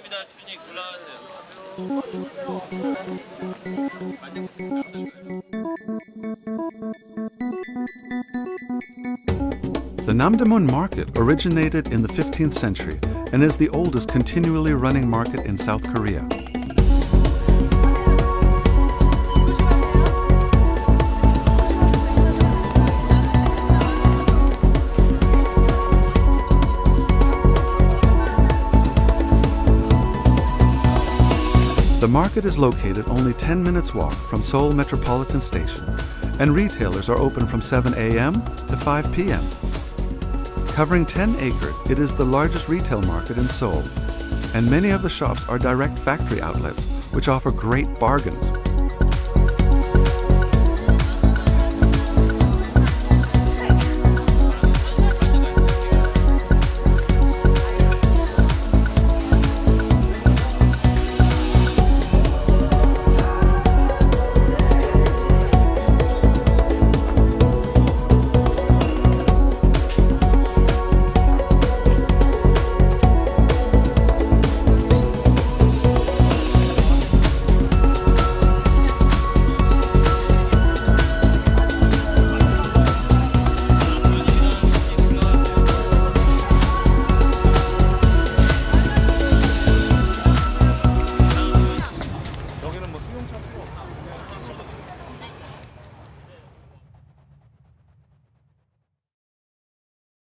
됩니다. 주인이 굴러가세요. The Namdaemun market originated in the 15th century and is the oldest continually running market in South Korea. The market is located only 10 minutes walk from Seoul Metropolitan Station, and retailers are open from 7 a.m. to 5 p.m. Covering 10 acres, it is the largest retail market in Seoul, and many of the shops are direct factory outlets, which offer great bargains.